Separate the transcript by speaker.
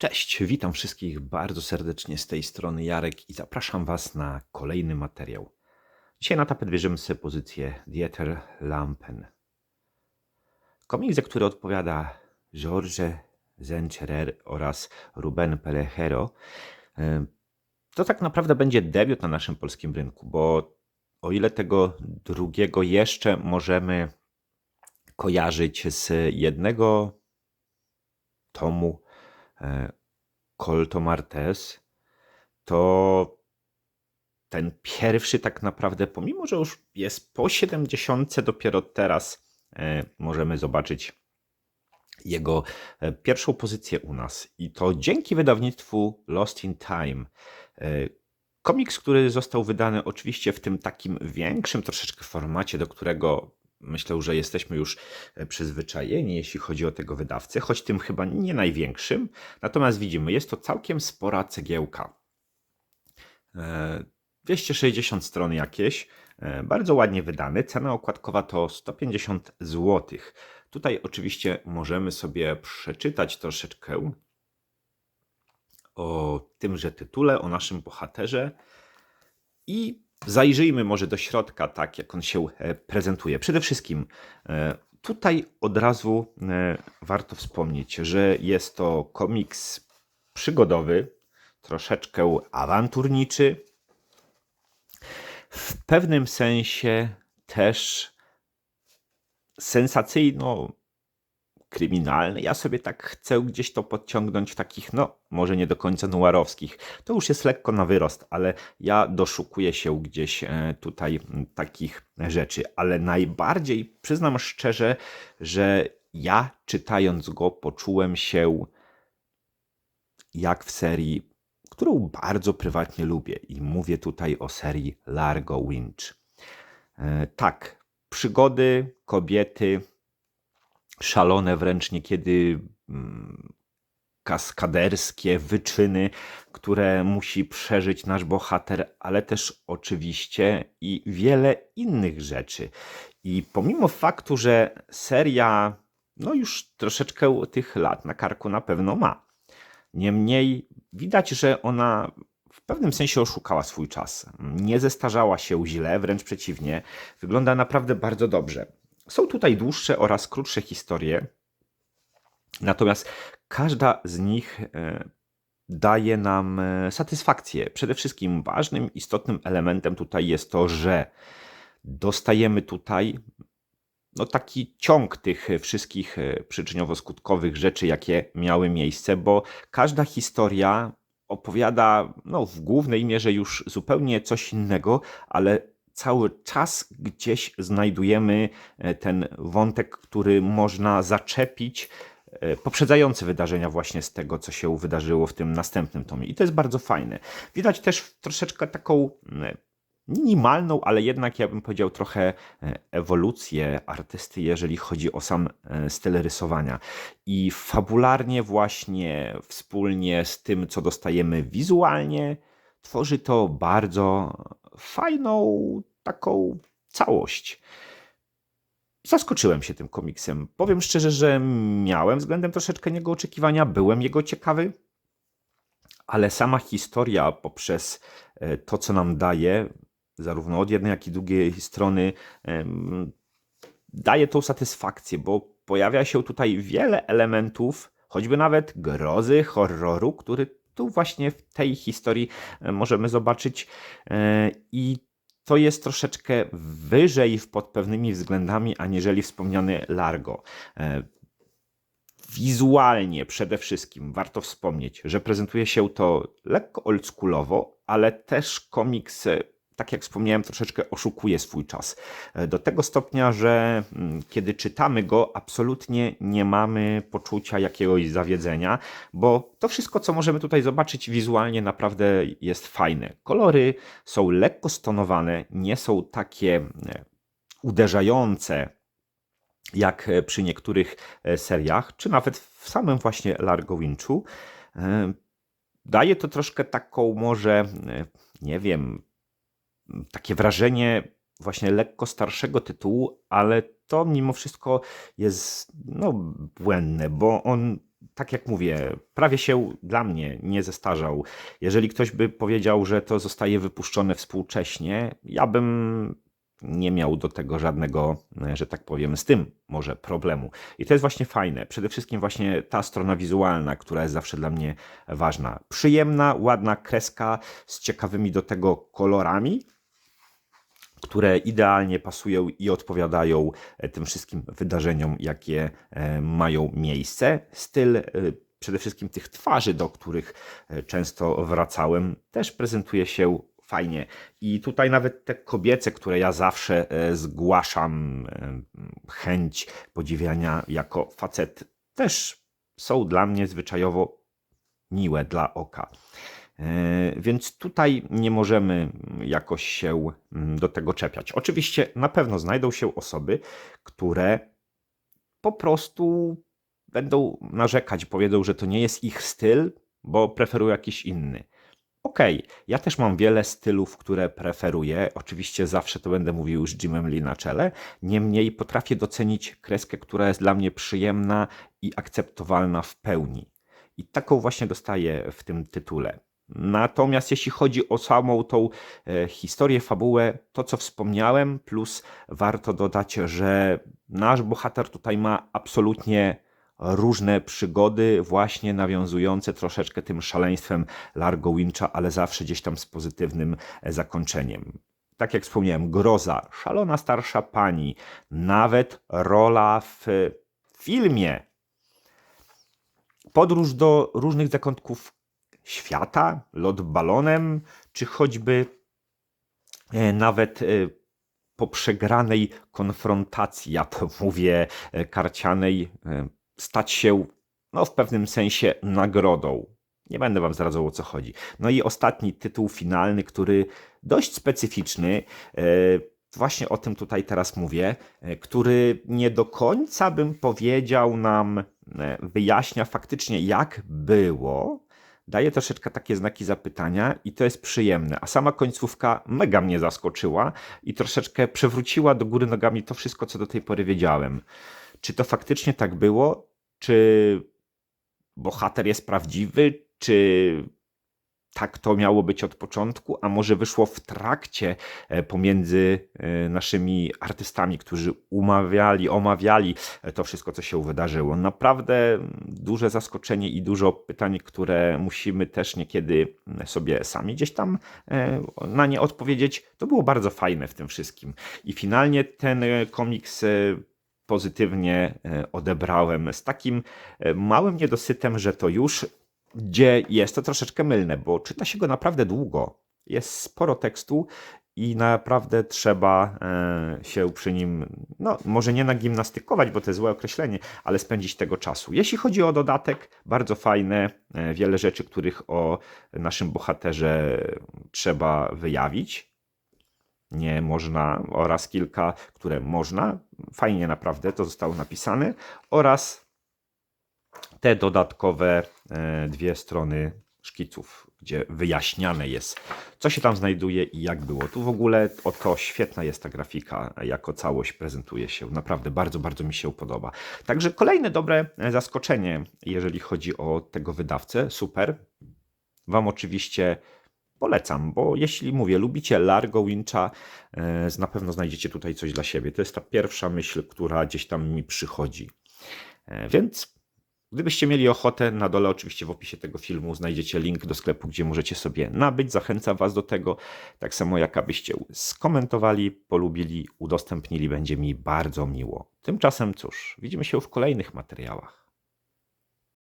Speaker 1: Cześć, witam wszystkich bardzo serdecznie z tej strony Jarek i zapraszam Was na kolejny materiał. Dzisiaj na tapet bierzemy sobie pozycję Dieter Lampen. Komiks, za który odpowiada Georges Zencherer oraz Ruben Pelechero, e, to tak naprawdę będzie debiut na naszym polskim rynku, bo o ile tego drugiego jeszcze możemy kojarzyć z jednego tomu Colto Martes, to ten pierwszy tak naprawdę, pomimo że już jest po 70, dopiero teraz e, możemy zobaczyć jego e, pierwszą pozycję u nas. I to dzięki wydawnictwu Lost in Time. Komiks, który został wydany oczywiście w tym takim większym troszeczkę formacie, do którego myślę, że jesteśmy już e, przyzwyczajeni, jeśli chodzi o tego wydawcę, choć tym chyba nie największym. Natomiast widzimy, jest to całkiem spora cegiełka. 260 e, stron jakieś, e, bardzo ładnie wydany. Cena okładkowa to 150 zł. Tutaj oczywiście możemy sobie przeczytać troszeczkę o tymże tytule, o naszym bohaterze i Zajrzyjmy może do środka, tak jak on się e, prezentuje. Przede wszystkim e, tutaj od razu e, warto wspomnieć, że jest to komiks przygodowy, troszeczkę awanturniczy, w pewnym sensie też sensacyjno kryminalny. Ja sobie tak chcę gdzieś to podciągnąć w takich, no, może nie do końca noirowskich. To już jest lekko na wyrost, ale ja doszukuję się gdzieś e, tutaj takich rzeczy. Ale najbardziej przyznam szczerze, że ja czytając go poczułem się jak w serii, którą bardzo prywatnie lubię. I mówię tutaj o serii Largo Winch. E, tak, przygody, kobiety, szalone wręcz niekiedy mm, kaskaderskie wyczyny, które musi przeżyć nasz bohater, ale też oczywiście i wiele innych rzeczy. I pomimo faktu, że seria no już troszeczkę tych lat na karku na pewno ma. Niemniej widać, że ona w pewnym sensie oszukała swój czas. Nie zestarzała się źle, wręcz przeciwnie, wygląda naprawdę bardzo dobrze. Są tutaj dłuższe oraz krótsze historie, natomiast każda z nich e, daje nam e, satysfakcję. Przede wszystkim ważnym, istotnym elementem tutaj jest to, że dostajemy tutaj no, taki ciąg tych wszystkich e, przyczyniowo-skutkowych rzeczy, jakie miały miejsce, bo każda historia opowiada no, w głównej mierze już zupełnie coś innego, ale cały czas gdzieś znajdujemy e, ten wątek, który można zaczepić, e, poprzedzający wydarzenia właśnie z tego, co się wydarzyło w tym następnym tomie. I to jest bardzo fajne. Widać też troszeczkę taką minimalną, ale jednak ja bym powiedział trochę e, ewolucję artysty, jeżeli chodzi o sam styl rysowania. I fabularnie właśnie wspólnie z tym, co dostajemy wizualnie, tworzy to bardzo fajną taką całość. Zaskoczyłem się tym komiksem. Powiem szczerze, że miałem względem troszeczkę niego oczekiwania, byłem jego ciekawy, ale sama historia poprzez e, to, co nam daje, zarówno od jednej, jak i drugiej strony, daje tą satysfakcję, bo pojawia się tutaj wiele elementów, choćby nawet grozy, horroru, który tu właśnie w tej historii e, możemy zobaczyć e, i to jest troszeczkę wyżej pod pewnymi względami, aniżeli wspomniany Largo. E, wizualnie przede wszystkim warto wspomnieć, że prezentuje się to lekko oldschoolowo, ale też komiks tak jak wspomniałem, troszeczkę oszukuje swój czas. E, do tego stopnia, że mm, kiedy czytamy go, absolutnie nie mamy poczucia jakiegoś zawiedzenia, bo to wszystko, co możemy tutaj zobaczyć wizualnie, naprawdę jest fajne. Kolory są lekko stonowane, nie są takie e, uderzające jak e, przy niektórych seriach, czy nawet w samym właśnie Largo Winchu. Daje to troszkę taką może, nie wiem, takie wrażenie właśnie lekko starszego tytułu, ale to mimo wszystko jest no, błędne, bo on tak jak mówię, prawie się dla mnie nie zestarzał. Jeżeli ktoś by powiedział, że to zostaje wypuszczone współcześnie, ja bym nie miał do tego żadnego, że tak powiem, z tym może problemu. I to jest właśnie fajne. Przede wszystkim właśnie ta strona wizualna, która jest zawsze dla mnie ważna. Przyjemna, ładna kreska z ciekawymi do tego kolorami, które idealnie pasują i odpowiadają e, tym wszystkim wydarzeniom, jakie e, mają miejsce. Styl e, przede wszystkim tych twarzy, do których często wracałem, też prezentuje się fajnie. I tutaj nawet te kobiece, które ja zawsze zgłaszam, chęć podziwiania jako facet, też są dla mnie zwyczajowo miłe dla oka. E, więc tutaj nie możemy jakoś się mm, do tego czepiać. Oczywiście na pewno znajdą się osoby, które po prostu będą narzekać, powiedzą, że to nie jest ich styl, bo preferują jakiś inny. Okej, okay, ja też mam wiele stylów, które preferuję. Oczywiście zawsze to będę mówił z Jimem Lee na czele. Niemniej potrafię docenić kreskę, która jest dla mnie przyjemna i akceptowalna w pełni. I taką właśnie dostaję w tym tytule. Natomiast jeśli chodzi o samą tą e, historię, fabułę, to co wspomniałem, plus warto dodać, że nasz bohater tutaj ma absolutnie różne przygody, właśnie nawiązujące troszeczkę tym szaleństwem Largo Wincha, ale zawsze gdzieś tam z pozytywnym e, zakończeniem. Tak jak wspomniałem, groza, szalona starsza pani, nawet rola w filmie. Podróż do różnych zakątków świata, lot balonem, czy choćby e, nawet e, po przegranej konfrontacji, ja mówię, e, karcianej, stać się no, w pewnym sensie nagrodą. Nie będę wam zdradzał o co chodzi. No i ostatni tytuł finalny, który dość specyficzny, właśnie o tym tutaj teraz mówię, który nie do końca bym powiedział nam, wyjaśnia faktycznie jak było, daje troszeczkę takie znaki zapytania i to jest przyjemne. A sama końcówka mega mnie zaskoczyła i troszeczkę przewróciła do góry nogami to wszystko, co do tej pory wiedziałem. Czy to faktycznie tak było? Czy bohater jest prawdziwy? Czy tak to miało być od początku, a może wyszło w trakcie e, pomiędzy e, naszymi artystami, którzy umawiali, omawiali e, to wszystko, co się wydarzyło. Naprawdę duże zaskoczenie i dużo pytań, które musimy też niekiedy sobie sami gdzieś tam na nie odpowiedzieć. To było bardzo fajne w tym wszystkim. I finalnie ten komiks pozytywnie odebrałem z takim małym niedosytem, że to już gdzie jest to troszeczkę mylne, bo czyta się go naprawdę długo. Jest sporo tekstu i naprawdę trzeba e, się przy nim, no może nie nagimnastykować, bo to jest złe określenie, ale spędzić tego czasu. Jeśli chodzi o dodatek, bardzo fajne, e, wiele rzeczy, których o naszym bohaterze trzeba wyjawić. Nie można, oraz kilka, które można. Fajnie naprawdę to zostało napisane. Oraz te dodatkowe e, dwie strony szkiców, gdzie wyjaśniane jest, co się tam znajduje i jak było. Tu w ogóle oto świetna jest ta grafika, jako całość prezentuje się. Naprawdę bardzo, bardzo mi się podoba. Także kolejne dobre zaskoczenie, jeżeli chodzi o tego wydawcę. Super. Wam oczywiście polecam, bo jeśli mówię, lubicie Largo Wincha, e, na pewno znajdziecie tutaj coś dla siebie. To jest ta pierwsza myśl, która gdzieś tam mi przychodzi. E, więc Gdybyście mieli ochotę, na dole oczywiście w opisie tego filmu znajdziecie link do sklepu, gdzie możecie sobie nabyć. Zachęcam Was do tego. Tak samo jak abyście skomentowali, polubili, udostępnili, będzie mi bardzo miło. Tymczasem cóż, widzimy się w kolejnych materiałach.